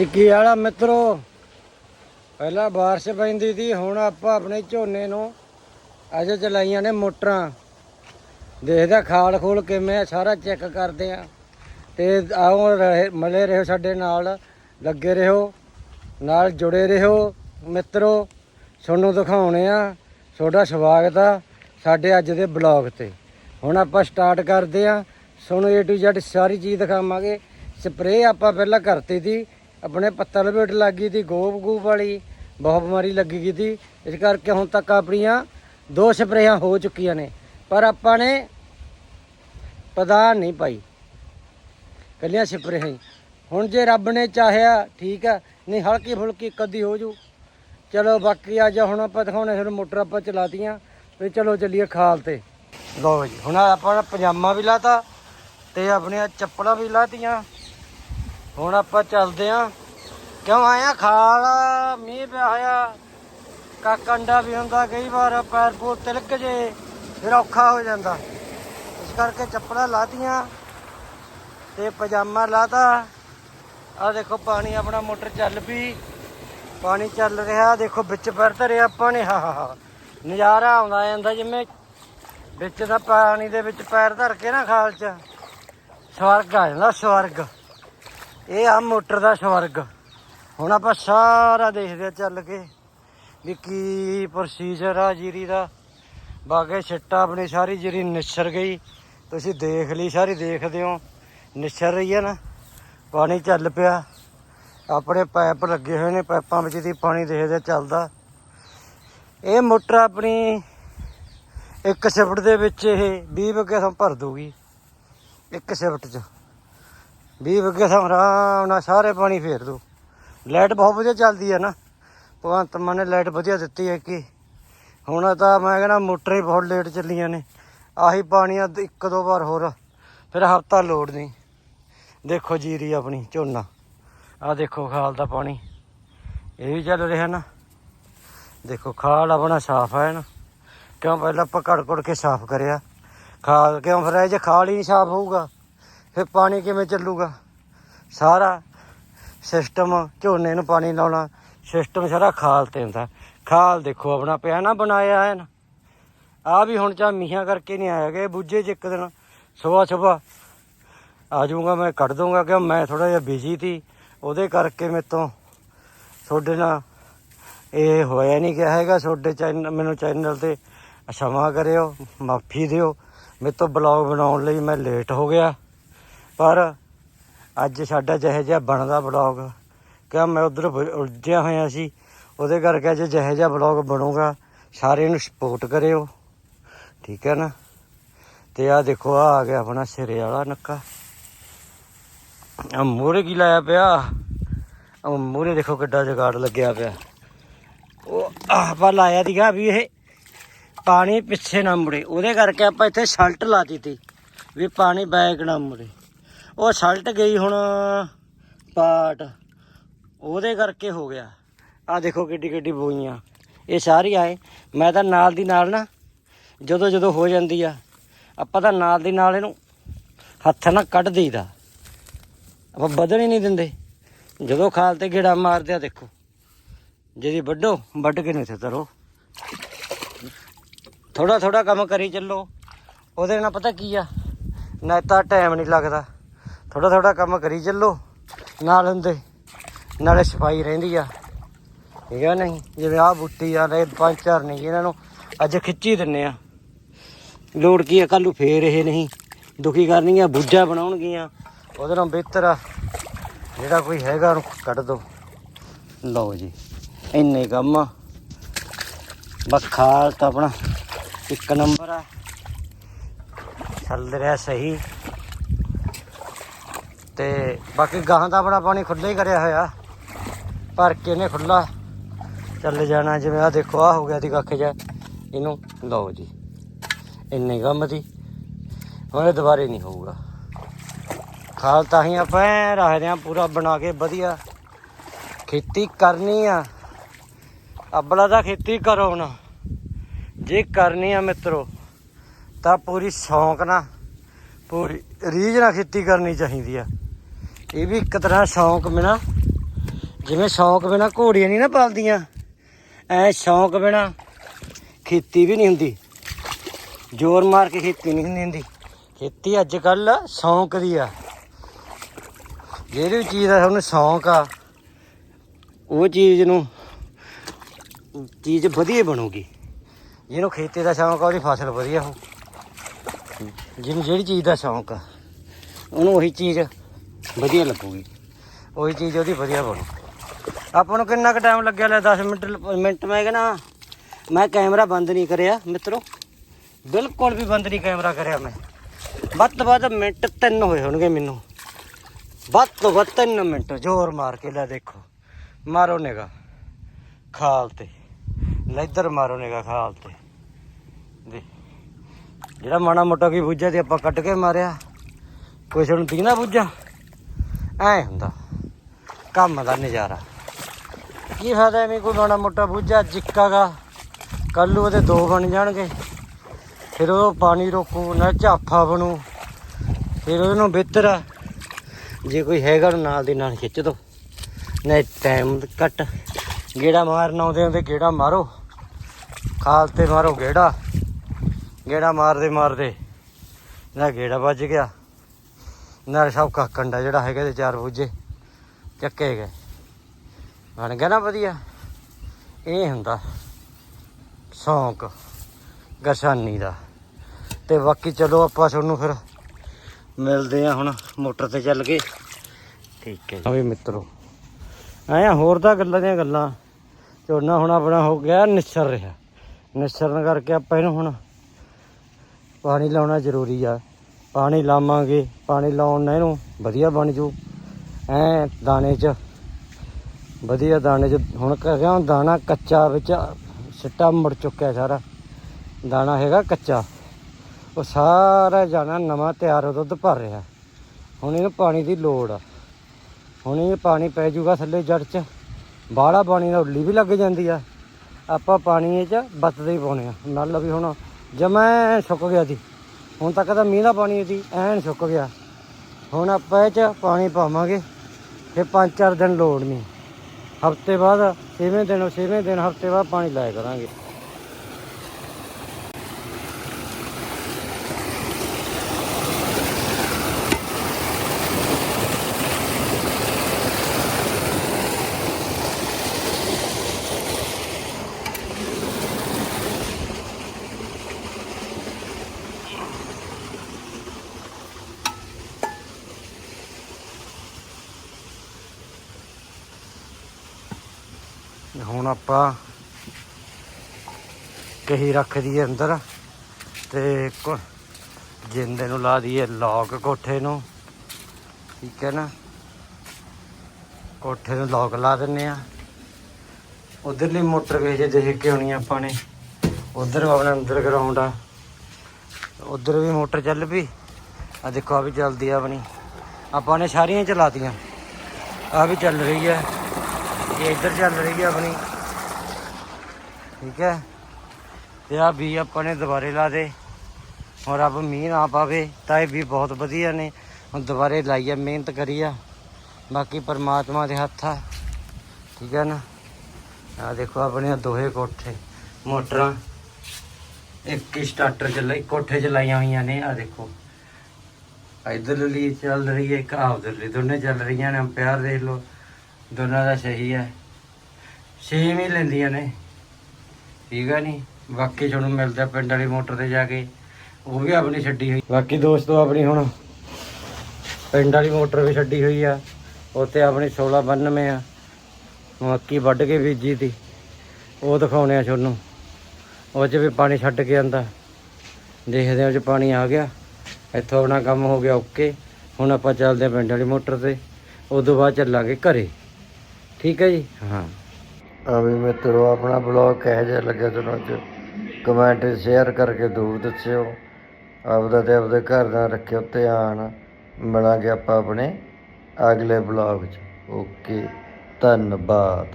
ਨਿੱਕੀ ਵਾਲਾ ਮਿੱਤਰੋ, ਪਹਿਲਾਂ ਬਾਰਿਸ਼ ਪੈਂਦੀ ਸੀ, ਹੁਣ ਆਪਾਂ ਆਪਣੇ ਝੋਨੇ ਨੂੰ ਅਜੇ ਚਲਾਈਆਂ ਨੇ ਮੋਟਰਾਂ। ਦੇਖਦਾ ਖਾਲ ਖੋਲ ਕਿਵੇਂ ਆ, ਸਾਰਾ ਚੈੱਕ ਕਰਦੇ ਆ ਤੇ ਆਓ ਰਹੇ, ਮਲੇ ਰਹੋ ਸਾਡੇ ਨਾਲ, ਲੱਗੇ ਰਹੋ, ਨਾਲ ਜੁੜੇ ਰਹੋ। ਮਿੱਤਰੋ, ਤੁਹਾਨੂੰ ਦਿਖਾਉਣੇ ਆ ਤੁਹਾਡਾ ਸਵਾਗਤ ਆ ਸਾਡੇ ਅੱਜ ਦੇ ਬਲੌਗ ਤੇ। ਹੁਣ ਆਪਾਂ ਸਟਾਰਟ ਕਰਦੇ ਆ ਤੁਹਾਨੂੰ A to Z ਸਾਰੀ ਚੀਜ਼ ਦਿਖਾਵਾਂਗੇ। ਸਪਰੇਅ ਆਪਾਂ ਪਹਿਲਾਂ ਕਰਤੀ ਸੀ ਆਪਣੇ ਪੱਤਾ ਲਪੇਟ ਗਈ ਸੀ, ਗੋਬ ਗੂਬ ਵਾਲੀ, ਬਹੁਤ ਬਿਮਾਰੀ ਲੱਗੀ ਗਈ ਸੀ। ਇਸ ਕਰਕੇ ਹੁਣ ਤੱਕ ਆਪਣੀਆਂ ਦੋ ਸਪਰੇਆਂ ਹੋ ਚੁੱਕੀਆਂ ਨੇ, ਪਰ ਆਪਾਂ ਨੇ ਪਤਾ ਨਹੀਂ ਪਾਈ। ਕੱਲੀਆਂ ਸਪਰੇਆਂ ਹੀ। ਹੁਣ ਜੇ ਰੱਬ ਨੇ ਚਾਹਿਆ, ਠੀਕ ਆ, ਨਹੀਂ ਹਲਕੀ ਫੁਲਕੀ ਕਦੀ ਹੋ ਜੂ। ਚਲੋ ਬਾਕੀ ਅੱਜ ਹੁਣ ਆਪਾਂ ਦਿਖਾਉਣੇ ਤੁਹਾਨੂੰ ਮੋਟਰ ਆਪਾਂ ਚਲਾਤੀਆਂ ਤੇ ਚਲੋ ਚੱਲੀਏ ਖਾਲ ਤੇ। ਲਓ ਜੀ, ਹੁਣ ਆਪਾਂ ਪਜਾਮਾ ਵੀ ਲਾਤਾ ਤੇ ਆਪਣੀਆਂ ਚੱਪਲਾਂ ਵੀ ਲਾਤੀਆਂ। ਹੁਣ ਆਪਾਂ ਚੱਲਦੇ ਆਂ। ਕਿਉਂ ਆਇਆ ਖਾਲ ਮੀਂਹ ਪਿਆ ਹੋਇਆ। ਕਾਕੰਡਾ ਵੀ ਹੁੰਦਾ, ਕਈ ਵਾਰ ਪੈਰ ਪੂਰ ਤਿਲਕ ਜੇ, ਫਿਰ ਔਖਾ ਹੋ ਜਾਂਦਾ। ਇਸ ਕਰਕੇ ਚੱਪਲਾਂ ਲਾਤੀਆਂ ਤੇ ਪਜਾਮਾ ਲਾਤਾ। ਆ ਦੇਖੋ, ਪਾਣੀ ਆਪਣਾ ਮੋਟਰ ਚੱਲ ਪਈ। ਪਾਣੀ ਚੱਲ ਰਿਹਾ, ਦੇਖੋ, ਵਿੱਚ ਪੈਰ ਧਰਿਆ ਆਪਾਂ ਨੇ। ਹਾ ਹਾ ਹਾ। ਨਜ਼ਾਰਾ ਆਉਂਦਾ ਜਾਂਦਾ ਜਿਵੇਂ ਵਿੱਚ ਦਾ ਪਾਣੀ ਦੇ ਵਿੱਚ ਪੈਰ ਧਰ ਕੇ ਨਾ ਖਾਲ 'ਚ। ਸਵਰਗ ਆ ਜਾਂਦਾ, ਸਵਰਗ। ਇਹ ਆ ਮੋਟਰ ਦਾ ਸਵਰਗ। ਹੁਣ ਆਪਾਂ ਸਾਰਾ ਦੇਖਦੇ ਆ ਚੱਲ ਕੇ ਵੀ ਕੀ ਪ੍ਰੋਸੀਜਰ ਆ ਜੀਰੀ ਦਾ। ਬਾਗੇ ਛਿੱਟਾ ਆਪਣੀ ਸਾਰੀ ਜੀਰੀ ਨਿਛਰ ਗਈ। ਤੁਸੀਂ ਦੇਖ ਲਈ ਸਾਰੀ, ਦੇਖਦੇ ਹੋ। ਨਿਛਰ ਰਹੀ ਹੈ ਨਾ। ਪਾਣੀ ਚੱਲ ਪਿਆ। ਆਪਣੇ ਪਾਈਪ ਲੱਗੇ ਹੋਏ ਨੇ, ਪਾਈਪਾਂ ਵਿੱਚ ਦੀ ਪਾਣੀ ਦੇਖਦੇ ਚੱਲਦਾ। ਇਹ ਮੋਟਰ ਆਪਣੀ ਇੱਕ ਸ਼ਿਫਟ ਦੇ ਵਿੱਚ ਇਹ 20 ਬੱਗੇ ਤੋਂ ਭਰ ਦੂਗੀ ਇੱਕ ਸ਼ਿਫਟ 'ਚ। 20 ਬੱਗੇ ਤੋਂ ਆਰਾਮ ਨਾਲ ਸਾਰੇ ਪਾਣੀ ਫੇਰ ਦੂ। ਲਾਈਟ ਬਹੁਤ ਵਧੀਆ ਚੱਲਦੀ ਹੈ ਨਾ। ਭਗਵੰਤ ਮਾਨ ਨੇ ਲਾਈਟ ਵਧੀਆ ਦਿੱਤੀ ਹੈ ਕਿ ਹੁਣ ਤਾਂ ਮੈਂ ਕਹਿੰਦਾ ਮੋਟਰ ਹੀ ਬਹੁਤ ਲੇਟ ਚੱਲੀਆਂ ਨੇ। ਆਹੀ ਪਾਣੀ ਆ ਇੱਕ ਦੋ ਵਾਰ ਹੋਰ, ਫਿਰ ਹਫਤਾ ਲੋੜ ਨਹੀਂ। ਦੇਖੋ ਜੀਰੀ ਆਪਣੀ, ਝੋਨਾ। ਆ ਦੇਖੋ ਖਾਲ ਦਾ ਪਾਣੀ। ਇਹ ਵੀ ਚੱਲ ਰਿਹਾ ਨਾ। ਦੇਖੋ ਖਾਲ ਆਪਣਾ ਸਾਫ਼ ਹੈ ਨਾ। ਕਿਉਂ ਪਹਿਲਾਂ ਆਪਾਂ ਘੜ ਘੜ ਕੇ ਸਾਫ਼ ਕਰਿਆ। ਖਾਲ ਕਿਉਂ ਫਿਰ ਇਹ ਜੇ ਖਾਲ ਹੀ ਨਹੀਂ ਸਾਫ਼ ਹੋਊਗਾ? ਫਿਰ ਪਾਣੀ ਕਿਵੇਂ ਚੱਲੂਗਾ? ਸਾਰਾ ਸਿਸਟਮ ਝੋਨੇ ਨੂੰ ਪਾਣੀ ਲਾਉਣਾ ਸਿਸਟਮ ਸਾਰਾ ਖਾਲ ਤੇ ਹੁੰਦਾ। ਖਾਲ ਦੇਖੋ, ਆਪਣਾ ਪਿਆ ਨਾ, ਬਣਾਇਆ ਹੈ ਨਾ। ਆ ਵੀ ਹੁਣ ਚਾ ਮੀਹਾਂ ਕਰਕੇ ਨਹੀਂ ਆਇਆ ਕਿ ਬੁੱਝੇ ਚ ਇੱਕ ਦਿਨ। ਸਵੇਰ ਸਵੇਰ ਆ ਜਾਊਗਾ ਮੈਂ, ਕੱਢ ਦੂੰਗਾ ਕਿ ਮੈਂ ਥੋੜਾ ਜਿਹਾ ਬਿਜ਼ੀ ਸੀ। ਉਹਦੇ ਕਰਕੇ ਮੇਰੇ ਤੋਂ ਤੁਹਾਡੇ ਨਾਲ ਇਹ ਹੋਇਆ ਨਹੀਂ ਗਿਆ ਹੈਗਾ। ਤੁਹਾਡੇ ਚੈਨਲ ਮੈਨੂੰ ਚੈਨਲ ਤੇ ਅਸ਼ਮਾ ਕਰਿਓ, ਮਾਫੀ ਦਿਓ। ਮੇਰੇ ਤੋਂ ਬਲੌਗ ਬਣਾਉਣ ਲਈ ਮੈਂ ਲੇਟ ਹੋ ਗਿਆ। ਪਰ ਅੱਜ ਸਾਡਾ ਜਿਹੇ ਜਿਹਾ ਬਣਦਾ ਬਲੌਗ ਕਿ ਮੈਂ ਉਧਰ ਉਲਝਿਆ ਹੋਇਆ ਸੀ। ਉਹਦੇ ਕਰਕੇ ਅੱਜ ਜਿਹੇ ਜਿਹਾ ਬਲੌਗ ਬਣੂਗਾ। ਸਾਰੇ ਨੂੰ ਸਪੋਰਟ ਕਰਿਓ। ਠੀਕ ਹੈ ਨਾ? ਤੇ ਆ ਦੇਖੋ ਆ ਆ ਗਿਆ ਆਪਣਾ ਸਿਰੇ ਵਾਲਾ ਨੱਕਾ। ਆ ਮੂਰੇ ਕੀ ਲਾਇਆ ਪਿਆ? ਆ ਮੂਰੇ ਦੇਖੋ ਕਿੱਡਾ ਜਗਾੜ ਲੱਗਿਆ ਪਿਆ। ਉਹ ਆਪਾਂ ਲਾਇਆ ਦੀਗਾ ਵੀ ਇਹ ਪਾਣੀ ਪਿੱਛੇ ਨਾ ਮੁੜੇ। ਉਹਦੇ ਕਰਕੇ ਆਪਾਂ ਇੱਥੇ ਸਲਟ ਲਾਤੀ ਤੀ ਵੀ ਪਾਣੀ ਬੈਕ ਨਾ ਮੁੜੇ। ਉਹ ਸਲਟ ਗਈ ਹੁਣ ਪਾਟ ਉਹਦੇ ਕਰਕੇ ਹੋ ਗਿਆ। ਆ ਦੇਖੋ ਕਿੱਡੀ ਕਿੱਡੀ ਬੋਈਆਂ। ਇਹ ਸਾਰੀ ਆਏ। ਮੈਂ ਤਾਂ ਨਾਲ ਦੀ ਨਾਲ ਨਾ, ਜਦੋਂ ਜਦੋਂ ਹੋ ਜਾਂਦੀ ਆ, ਆਪਾਂ ਤਾਂ ਨਾਲ ਦੀ ਨਾਲ ਇਹਨੂੰ ਹੱਥ ਨਾਲ ਕੱਢ ਦਈਦਾ। ਆਪਾਂ ਵਧਣ ਹੀ ਨਹੀਂ ਦਿੰਦੇ। ਜਦੋਂ ਖਾਲ ਤੇ ਗੇੜਾ ਮਾਰਦੇ ਆ, ਦੇਖੋ। ਜਿਹਦੀ ਵੱਡੋ ਵੱਢ ਕੇ ਨਹੀਂ ਇੱਥੇ ਤਰੋ। ਥੋੜਾ ਥੋੜਾ ਕੰਮ ਕਰੀ ਚੱਲੋ। ਉਹਦੇ ਨਾਲ ਪਤਾ ਕੀ ਆ? ਨਾ ਤਾਂ ਟਾਈਮ ਨਹੀਂ ਲੱਗਦਾ। ਥੋੜਾ ਥੋੜਾ ਕੰਮ ਕਰੀ ਚੱਲੋ। ਨਾਲ ਹੁੰਦੇ, ਨਾਲੇ ਸਫ਼ਾਈ ਰਹਿੰਦੀ ਆ। ਠੀਕ ਆ ਨਹੀਂ? ਜਿਵੇਂ ਆ ਬੁੱਟੀ ਆ ਰਹੇ ਪੰਜ ਚਾਰ ਨਹੀਂ ਇਹਨਾਂ ਨੂੰ ਅੱਜ ਖਿੱਚੀ ਦਿੰਨੇ ਆ। ਲੋੜ ਕੀ ਆ ਕੱਲ ਨੂੰ ਫੇਰ ਇਹ ਨਹੀਂ। ਦੁਖੀ ਕਰਨੀਆਂ ਬੁੱਝਾ ਬਣਾਉਣਗੀਆਂ। ਉਹਦੇ ਨਾਲ ਬਿਹਤਰ ਆ। ਜਿਹੜਾ ਕੋਈ ਹੈਗਾ ਉਹਨੂੰ ਕੱਢ ਦੋ। ਲਓ ਜੀ, ਇੰਨੇ ਕੰਮ ਆ। ਬਸ ਤਾਂ ਆਪਣਾ। ਇੱਕ ਨੰਬਰ ਆ। ਚੱਲ ਰਿਹਾ ਸਹੀ। ਤੇ ਬਾਕੀ ਗਾਹਾਂ ਦਾ ਆਪਣਾ ਪਾਣੀ ਖੁੱਲ੍ਹਾ ਹੀ ਕਰਿਆ ਹੋਇਆ। ਭਰ ਕੇ ਨੇ ਖੁੱਲਾ ਚੱਲ ਜਾਣਾ ਜਿਵੇਂ ਆ ਦੇਖੋ, ਆ ਹੋ ਗਿਆ ਦੀ ਕੱਖ ਜਾ ਇਹਨੂੰ ਲਓ ਜੀ। ਇੰਨੇ ਕੰਮ ਦੀ। ਹੁਣ ਇਹ ਦੁਬਾਰੇ ਨਹੀਂ ਹੋਊਗਾ। ਖਾਲ ਤਾਂ ਹੀ ਆਪਾਂ ਰੱਖਦੇ ਆ, ਪੂਰਾ ਬਣਾ ਕੇ ਵਧੀਆ। ਖੇਤੀ ਕਰਨੀ ਆ। ਅਬਲਾ ਦਾ ਖੇਤੀ ਕਰੋ ਨਾ ਜੇ ਕਰਨੀ ਆ ਮਿੱਤਰੋ, ਤਾਂ ਪੂਰੀ ਸ਼ੌਂਕ ਨਾਲ, ਪੂਰੀ ਰੀਝ ਨਾਲ ਖੇਤੀ ਕਰਨੀ ਚਾਹੀਦੀ ਆ। ਇਹ ਵੀ ਇੱਕ ਤਰ੍ਹਾਂ ਸ਼ੌਂਕ ਬਿਨਾ, ਜਿਵੇਂ ਸ਼ੌਂਕ ਬਿਨਾ ਘੋੜੀਆਂ ਨਹੀਂ ਨਾ ਪਾਲਦੀਆਂ, ਐ ਸ਼ੌਂਕ ਬਿਨਾ ਖੇਤੀ ਵੀ ਨਹੀਂ ਹੁੰਦੀ, ਜ਼ੋਰ ਮਾਰ ਕੇ ਖੇਤੀ ਨਹੀਂ ਹੁੰਦੀ ਹੁੰਦੀ। ਖੇਤੀ ਅੱਜ ਕੱਲ ਸ਼ੌਂਕ ਦੀ ਆ। ਜਿਹੜੀ ਵੀ ਚੀਜ਼ ਦਾ ਤੁਹਾਨੂੰ ਸ਼ੌਂਕ ਆ, ਉਹ ਚੀਜ਼ ਨੂੰ, ਚੀਜ਼ ਵਧੀਆ ਬਣੂਗੀ। ਜਿਹਨੂੰ ਖੇਤੀ ਦਾ ਸ਼ੌਂਕ ਆ, ਉਹਦੀ ਫਸਲ ਵਧੀਆ ਹੋ ਜਿਹਨੂੰ ਜਿਹੜੀ ਚੀਜ਼ ਦਾ ਸ਼ੌਂਕ ਆ, ਉਹਨੂੰ ਉਹੀ ਚੀਜ਼ ਵਧੀਆ ਲੱਗੂਗੀ। ਉਹੀ ਚੀਜ਼ ਉਹਦੀ ਵਧੀਆ ਬਣੂ। ਆਪਾਂ ਨੂੰ ਕਿੰਨਾ ਕੁ ਟਾਈਮ ਲੱਗਿਆ ਲੈ 10 ਮਿੰਟ ਮਿੰਟ ਮੈਂ ਕਹਿੰਦਾ, ਮੈਂ ਕੈਮਰਾ ਬੰਦ ਨਹੀਂ ਕਰਿਆ ਮਿੱਤਰੋ। ਬਿਲਕੁਲ ਵੀ ਬੰਦ ਨਹੀਂ ਕੈਮਰਾ ਕਰਿਆ ਮੈਂ। ਵੱਧ ਤੋਂ ਵੱਧ ਮਿੰਟ ਤਿੰਨ ਹੋਏ ਹੋਣਗੇ ਮੈਨੂੰ। ਵੱਧ ਤੋਂ ਵੱਧ ਤਿੰਨ ਮਿੰਟ ਜ਼ੋਰ ਮਾਰ ਕੇ ਲੈ ਦੇਖੋ। ਮਾਰੋ ਨਿਗਾ ਖਾਲ ਤੇ। ਲੈ ਮਾਰੋ ਨਿਗਾ ਖਾਲ ਤੇ। ਦੇ ਜਿਹੜਾ ਮਾੜਾ ਮੋਟਾ ਕੀ ਬੁੱਝਿਆ ਤੇ ਆਪਾਂ ਕੱਟ ਕੇ ਮਾਰਿਆ। ਕੁਛ ਨੂੰ ਦੀਨਾ ਬੁੱਝਾ। ਐ ਹੁੰਦਾ। ਕੰਮ ਦਾ ਨਜ਼ਾਰਾ। ਕੀ ਫਾਇਦਾ ਐਵੇਂ ਕੋਈ ਮਾੜਾ ਮੋਟਾ ਬੁੱਝਾ ਜਿੱਕਾਗਾ ਕੱਲ ਨੂੰ ਉਹਦੇ ਦੋ ਬਣ ਜਾਣਗੇ। ਫਿਰ ਉਹ ਪਾਣੀ ਰੋਕੂ, ਨਾ ਝਾਫਾ ਬਣੂ। ਫਿਰ ਉਹਨੂੰ ਬਿਹਤਰ ਆ। ਜੇ ਕੋਈ ਹੈਗਾ ਉਹਨੂੰ ਨਾਲ ਦੀ ਨਾਲ ਖਿੱਚ ਦੋ। ਨਹੀਂ ਟਾਈਮ ਕੱਟ। ਗੇੜਾ ਮਾਰਨ ਆਉਂਦੇ ਆਉਂਦੇ ਗੇੜਾ ਮਾਰੋ। ਖਾਲ ਤੇ ਮਾਰੋ ਗੇੜਾ। ਗੇੜਾ ਮਾਰਦੇ ਮਾਰਦੇ। ਨਾ ਗੇੜਾ ਵੱਜ ਗਿਆ। ਨਾਲ ਸਭ ਕਾ ਕੰਡਾ ਜਿਹੜਾ ਹੈਗਾ ਤੇ ਚਾਰ ਬੁੱਝੇ ਚੱਕੇ ਗਏ। ਬਣ ਗਿਆ ਨਾ ਵਧੀਆ। ਇਹ ਹੁੰਦਾ ਸ਼ੌਂਕ, ਗਰਸ਼ਾਨੀ ਦਾ। ਤੇ ਬਾਕੀ ਚਲੋ ਆਪਾਂ ਤੁਹਾਨੂੰ ਫਿਰ ਮਿਲਦੇ ਆ ਹੁਣ ਮੋਟਰ ਤੇ ਚੱਲ ਕੇ। ਠੀਕ ਹੈ ਜੀ। ਵੀ ਮਿੱਤਰੋ ਆਇਆ ਹੋਰ ਤਾਂ ਗੱਲਾਂ ਦੀਆਂ ਗੱਲਾਂ। ਝੋਨਾ ਹੁਣ ਆਪਣਾ ਹੋ ਗਿਆ ਨਿਸਰ ਰਿਹਾ। ਨਿਸਰਨ ਕਰਕੇ ਆਪਾਂ ਇਹਨੂੰ ਹੁਣ ਪਾਣੀ ਲਾਉਣਾ ਜ਼ਰੂਰੀ ਆ। ਪਾਣੀ ਲਾਵਾਂਗੇ, ਪਾਣੀ ਲਾਉਣ ਨਾਲ ਇਹਨੂੰ ਵਧੀਆ ਬਣ ਜੂ। ਐ ਦਾਣੇ 'ਚ, ਵਧੀਆ ਦਾਣੇ 'ਚ, ਹੁਣ ਕਰਿਆ ਦਾਣਾ ਕੱਚਾ ਵਿੱਚ ਸਿੱਟਾ ਮੁੜ ਚੁੱਕਿਆ ਸਾਰਾ। ਦਾਣਾ ਹੈਗਾ ਕੱਚਾ। ਉਹ ਸਾਰਾ ਜਾਣਾ ਨਵਾਂ ਤਿਆਰ ਦੁੱਧ ਭਰ ਰਿਹਾ। ਹੁਣ ਇਹਨੂੰ ਪਾਣੀ ਦੀ ਲੋੜ ਆ। ਹੁਣ ਇਹ ਪਾਣੀ ਪੈ ਜੂਗਾ ਥੱਲੇ ਜੜ 'ਚ। ਬਾਹਲਾ ਪਾਣੀ ਨਾਲ ਉੱਲੀ ਵੀ ਲੱਗ ਜਾਂਦੀ ਆ। ਆਪਾਂ ਪਾਣੀ ਇਹ 'ਚ ਬਤਦੇ ਹੀ ਪਾਉਣੇ ਆ। ਨਾਲ ਵੀ ਹੁਣ ਜਮੈ ਸੁੱਕ ਗਿਆ ਸੀ ਹੁਣ ਤੱਕ ਤਾਂ ਮੀਂਹ ਦਾ ਪਾਣੀ ਸੀ ਐਨ ਸੁੱਕ ਗਿਆ। ਹੁਣ ਆਪਾਂ ਇਹ 'ਚ ਪਾਣੀ ਪਾਵਾਂਗੇ, ਫਿਰ ਪੰਜ ਚਾਰ ਦਿਨ ਲੋੜ ਨਹੀਂ। ਹਫ਼ਤੇ ਬਾਅਦ, ਛੇਵੇਂ ਦਿਨ ਛੇਵੇਂ ਦਿਨ, ਹਫ਼ਤੇ ਬਾਅਦ ਪਾਣੀ ਲਾਇਆ ਕਰਾਂਗੇ। ਹੁਣ ਆਪਾਂ ਕਹੀ ਰੱਖ ਦਈਏ ਅੰਦਰ ਤੇ ਜਿੰਦੇ ਨੂੰ ਲਾ ਦਈਏ ਲੌਕ ਕੋਠੇ ਨੂੰ। ਠੀਕ ਹੈ ਨਾ? ਕੋਠੇ ਨੂੰ ਲੌਕ ਲਾ ਦਿੰਨੇ ਆ। ਉਧਰਲੀ ਮੋਟਰ ਵੇਚ ਦੇਖ ਕੇ ਆਉਣੀ ਆਪਾਂ ਨੇ। ਉਧਰ ਆਪਣਾ ਅੰਦਰ ਗਰਾਊਂਡ ਆ। ਉਧਰ ਵੀ ਮੋਟਰ ਚੱਲ ਪਈ। ਆ ਦੇਖੋ ਆ ਵੀ ਚੱਲਦੀ ਆ ਆਪਣੀ। ਆਪਾਂ ਨੇ ਸਾਰੀਆਂ ਹੀ ਚਲਾਤੀਆਂ। ਆ ਵੀ ਚੱਲ ਰਹੀ ਹੈ ਇਹ ਇੱਧਰ ਚੱਲ ਰਹੀ ਹੈ ਆਪਣੀ। ਠੀਕ ਹੈ? ਤੇ ਆ ਵੀ ਆਪਾਂ ਨੇ ਦੁਬਾਰੇ ਲਾ ਦੇ। ਹੁਣ ਰੱਬ ਮੀਂਹ ਨਾ ਪਾਵੇ, ਤਾਂ ਇਹ ਵੀ ਬਹੁਤ ਵਧੀਆ ਨੇ। ਹੁਣ ਦੁਬਾਰੇ ਲਾਈ ਮਿਹਨਤ ਕਰੀ ਆ। ਬਾਕੀ ਪਰਮਾਤਮਾ ਦੇ ਹੱਥ ਆ। ਠੀਕ ਹੈ ਨਾ? ਆ ਦੇਖੋ ਆਪਣੇ ਦੋਹੇ ਕੋਠੇ, ਮੋਟਰਾਂ। ਇੱਕ ਹੀ ਸਟਾਰਟਰ ਚੱਲਾ ਇੱਕ ਕੋਠੇ ਚ ਲਾਈਆਂ ਹੋਈਆਂ ਨੇ ਆ ਦੇਖੋ। ਇਧਰ ਲਈ ਚੱਲ ਰਹੀ ਹੈ, ਇੱਕ ਆ ਲਈ ਦੋਨੇ ਚੱਲ ਰਹੀਆਂ ਨੇ, ਪਿਆਰ ਦੇਖ ਲਓ। ਦੋਨਾਂ ਦਾ ਸਹੀ ਹੈ। ਸੇਮ ਹੀ ਲੈਂਦੀਆਂ ਨੇ। ਠੀਕ ਹੈ ਨਹੀਂ ਬਾਕੀ ਤੁਹਾਨੂੰ ਮਿਲਦਾ ਪਿੰਡ ਵਾਲੀ ਮੋਟਰ ਤੇ ਜਾ ਕੇ। ਉਹ ਵੀ ਆਪਣੀ ਛੱਡੀ ਹੋਈ। ਬਾਕੀ ਦੋਸਤੋ ਆਪਣੀ ਹੁਣ ਪਿੰਡ ਵਾਲੀ ਮੋਟਰ ਵੀ ਛੱਡੀ ਹੋਈ ਆ। ਉੱਥੇ ਆਪਣੀ 1692 ਆ। ਮੱਕੀ ਵੱਢ ਕੇ ਬੀਜੀ ਤੀ। ਉਹ ਦਿਖਾਉਣੇ ਆ ਤੁਹਾਨੂੰ। ਉਹ 'ਚ ਵੀ ਪਾਣੀ ਛੱਡ ਕੇ ਆਂਦਾ। ਦੇਖਦੇ ਆ ਉਹ 'ਚ ਪਾਣੀ ਆ ਗਿਆ। ਇੱਥੋਂ ਆਪਣਾ ਕੰਮ ਹੋ ਗਿਆ ਓਕੇ। ਹੁਣ ਆਪਾਂ ਚੱਲਦੇ ਆ ਪਿੰਡ ਵਾਲੀ ਮੋਟਰ ਤੇ। ਉਦੋਂ ਬਾਅਦ ਚੱਲਾਂਗੇ ਘਰੇ। ਠੀਕ ਹੈ ਜੀ? ਹਾਂ। ਆ ਵੀ ਮਿੱਤਰੋ ਆਪਣਾ ਬਲੌਗ ਕਿਹੋ ਜਿਹਾ ਲੱਗਿਆ ਤੁਹਾਨੂੰ ਅੱਜ? ਕਮੈਂਟ ਸ਼ੇਅਰ ਕਰਕੇ ਜ਼ਰੂਰ ਦੱਸਿਓ। ਆਪਦਾ ਤੇ ਆਪਦੇ ਘਰ ਦਾ ਰੱਖਿਓ ਧਿਆਨ। ਮਿਲਾਂਗੇ ਆਪਾਂ ਆਪਣੇ ਅਗਲੇ ਬਲੌਗ 'ਚ। ਓਕੇ ਧੰਨਵਾਦ।